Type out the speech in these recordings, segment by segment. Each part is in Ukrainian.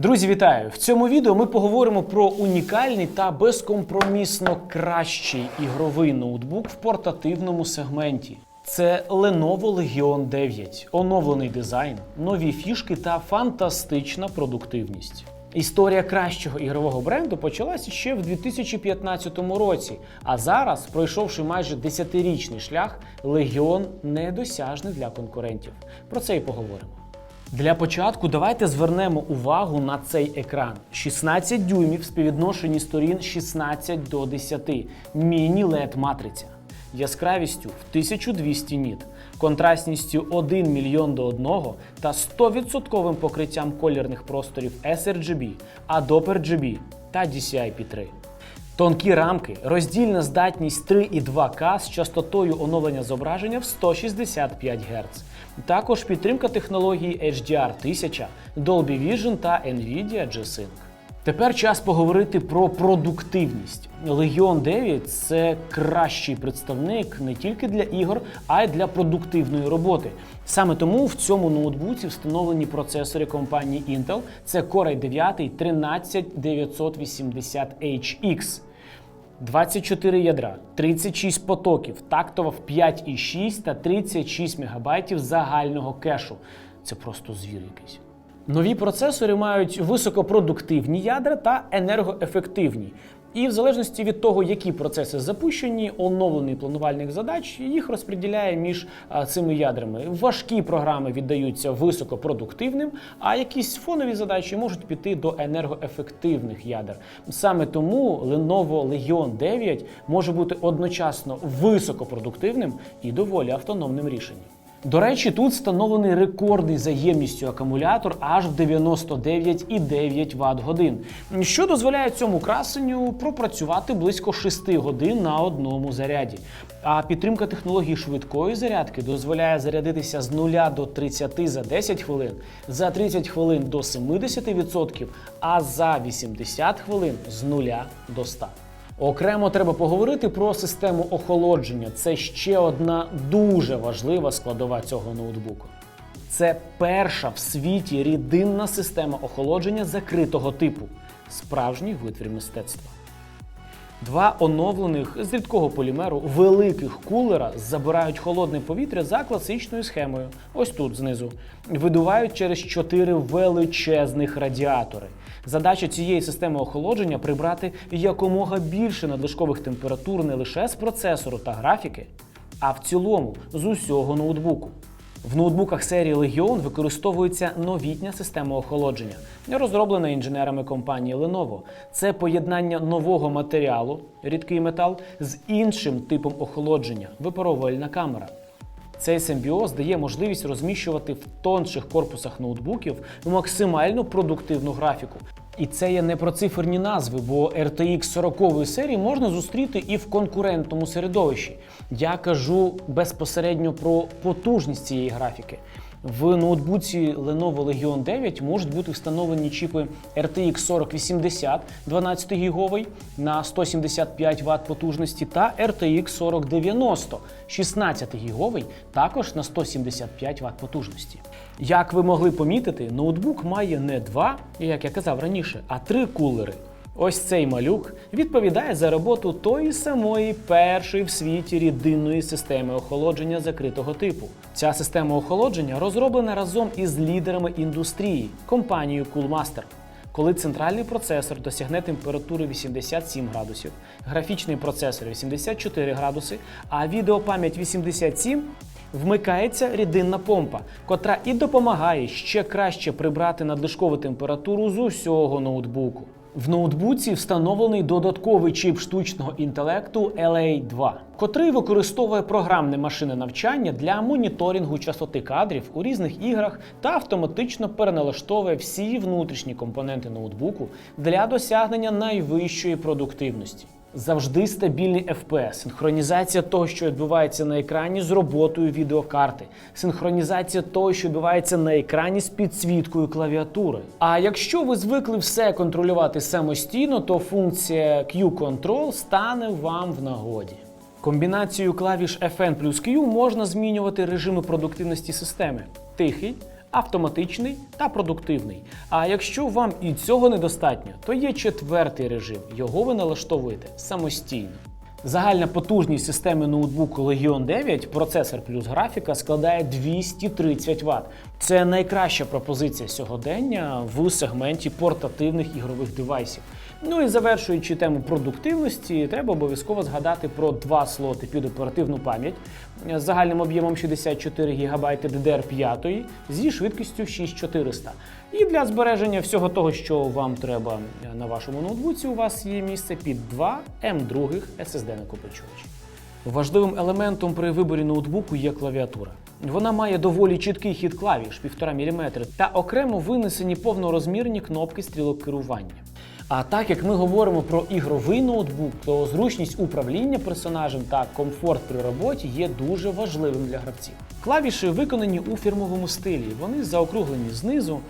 Друзі, вітаю! В цьому відео ми поговоримо про унікальний та безкомпромісно кращий ігровий ноутбук в портативному сегменті. Це Lenovo Legion 9, оновлений дизайн, нові фішки та фантастична продуктивність. Історія кращого ігрового бренду почалася ще в 2015 році. А зараз, пройшовши майже 10-річний шлях, Legion недосяжний для конкурентів. Про це і поговоримо. Для початку давайте звернемо увагу на цей екран. 16 дюймів співвідношенні сторін 16 до 10, міні led матриця, яскравістю в 1200 ніт, контрастністю 1 мільйон до 1 та 100% покриттям колірних просторів sRGB, Adobe RGB та DCI-P3. Тонкі рамки, роздільна здатність 3,2К з частотою оновлення зображення в 165 Гц. Також підтримка технології HDR 1000, Dolby Vision та Nvidia G-Sync. Тепер час поговорити про продуктивність. Legion 9 це кращий представник не тільки для ігор, а й для продуктивної роботи. Саме тому в цьому ноутбуці встановлені процесори компанії Intel. Це Core i9 13980HX. 24 ядра, 36 потоків, тактова в 5,6 та 36 МБ загального кешу. Це просто звір якийсь. Нові процесори мають високопродуктивні ядра та енергоефективні. І в залежності від того, які процеси запущені, оновлений планувальник задач їх розподіляє між цими ядрами. Важкі програми віддаються високопродуктивним, а якісь фонові задачі можуть піти до енергоефективних ядер. Саме тому Lenovo Legion 9 може бути одночасно високопродуктивним і доволі автономним рішенням. До речі, тут встановлений рекордний за ємністю акумулятор аж в 99,9 Вт годин, що дозволяє цьому красенню пропрацювати близько 6 годин на одному заряді. А підтримка технології швидкої зарядки дозволяє зарядитися з 0 до 30 за 10 хвилин, за 30 хвилин до 70%, а за 80 хвилин з 0 до 100%. Окремо треба поговорити про систему охолодження. Це ще одна дуже важлива складова цього ноутбуку. Це перша в світі рідинна система охолодження закритого типу, справжній витвір мистецтва. Два оновлених з рідкого полімеру великих кулера забирають холодне повітря за класичною схемою. Ось тут знизу. Видувають через чотири величезних радіатори. Задача цієї системи охолодження прибрати якомога більше надлишкових температур не лише з процесору та графіки, а в цілому з усього ноутбуку. В ноутбуках серії Legion використовується новітня система охолодження, розроблена інженерами компанії Lenovo. Це поєднання нового матеріалу, рідкий метал, з іншим типом охолодження випаровувальна камера. Цей симбіоз дає можливість розміщувати в тонших корпусах ноутбуків максимально продуктивну графіку. І це є не про циферні назви, бо RTX 40 серії можна зустріти і в конкурентному середовищі. Я кажу безпосередньо про потужність цієї графіки. В ноутбуці Lenovo Legion 9 можуть бути встановлені чіпи RTX 4080 12 гіговий на 175 Вт потужності та RTX 4090 16 гіговий також на 175 Вт потужності. Як ви могли помітити, ноутбук має не два, як я казав раніше, а три кулери. Ось цей малюк відповідає за роботу тої самої першої в світі рідинної системи охолодження закритого типу. Ця система охолодження розроблена разом із лідерами індустрії компанією Coolmaster. Коли центральний процесор досягне температури 87 градусів, графічний процесор 84 градуси, а відеопам'ять 87, вмикається рідинна помпа, котра і допомагає ще краще прибрати надлишкову температуру з усього ноутбуку. В ноутбуці встановлений додатковий чіп штучного інтелекту LA2, котрий використовує програмне машинне навчання для моніторингу частоти кадрів у різних іграх та автоматично переналаштовує всі внутрішні компоненти ноутбуку для досягнення найвищої продуктивності. Завжди стабільний FPS, синхронізація того, що відбувається на екрані з роботою відеокарти, синхронізація того, що відбувається на екрані з підсвіткою клавіатури. А якщо ви звикли все контролювати самостійно, то функція Q-Control стане вам в нагоді. Комбінацією клавіш FN плюс Q можна змінювати режими продуктивності системи: тихий, автоматичний та продуктивний. А якщо вам і цього недостатньо, то є четвертий режим. Його ви налаштовуєте самостійно. Загальна потужність системи ноутбуку Legion 9, процесор плюс графіка складає 230 Вт. Це найкраща пропозиція сьогодення в сегменті портативних ігрових девайсів. Ну і завершуючи тему продуктивності, треба обов'язково згадати про два слоти під оперативну пам'ять з загальним об'ємом 64 ГБ DDR5 зі швидкістю 6400. І для збереження всього того, що вам треба на вашому ноутбуці, у вас є місце під 2 М2 SSD накопичувачі. Важливим елементом при виборі ноутбуку є клавіатура. Вона має доволі чіткий хід клавіш 1,5 мм та окремо винесені повнорозмірні кнопки стрілок керування. А так як ми говоримо про ігровий ноутбук, то зручність управління персонажем та комфорт при роботі є дуже важливим для гравців. Клавіші виконані у фірмовому стилі, вони заокруглені знизу,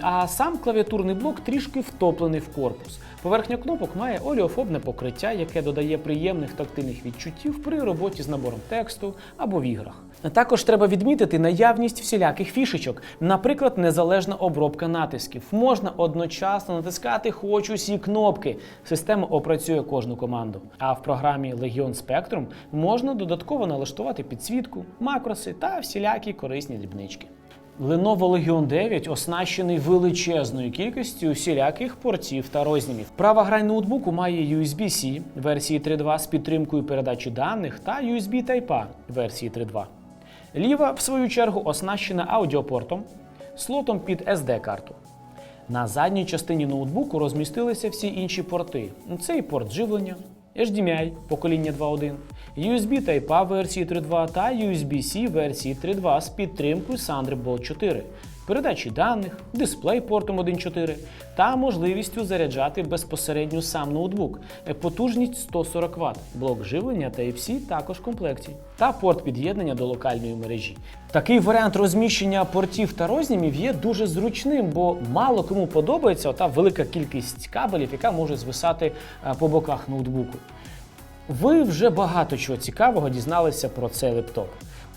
а сам клавіатурний блок трішки втоплений в корпус. Поверхня кнопок має олеофобне покриття, яке додає приємних тактильних відчуттів при роботі з набором тексту або в іграх. Також треба відмітити наявність всіляких фішечок, наприклад, незалежна обробка натисків. Можна одночасно натискати хоч усі кнопки. Система опрацює кожну команду. А в програмі Legion Spectrum можна додатково налаштувати підсвітку, макроси та всілякі корисні дрібнички. Lenovo Legion 9 оснащений величезною кількістю всіляких портів та розділів. Права грань ноутбуку має USB-C версії 3.2 з підтримкою передачі даних та USB Type-A версії 3.2. Ліва, в свою чергу, оснащена аудіопортом, слотом під SD-карту. На задній частині ноутбуку розмістилися всі інші порти. Це і порт живлення, HDMI покоління 2.1, USB Type-A версії 3.2 та USB-C версії 3.2 з підтримкою Thunderbolt 4, передачі даних, дисплей портом 1.4 та можливістю заряджати безпосередньо сам ноутбук, потужність 140 Вт, блок живлення Type-C також в комплекті, та порт під'єднання до локальної мережі. Такий варіант розміщення портів та рознімів є дуже зручним, бо мало кому подобається та велика кількість кабелів, яка може звисати е, по боках ноутбуку. Ви вже багато чого цікавого дізналися про цей лептоп.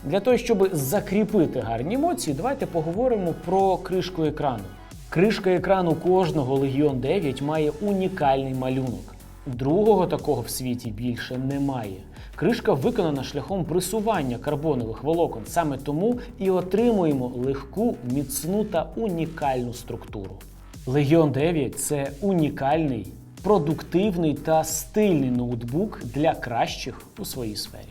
Для того, щоб закріпити гарні емоції, давайте поговоримо про кришку екрану. Кришка екрану кожного Legion 9 має унікальний малюнок. Другого такого в світі більше немає. Кришка виконана шляхом присування карбонових волокон. Саме тому і отримуємо легку, міцну та унікальну структуру. Legion 9 це унікальний, продуктивний та стильний ноутбук для кращих у своїй сфері.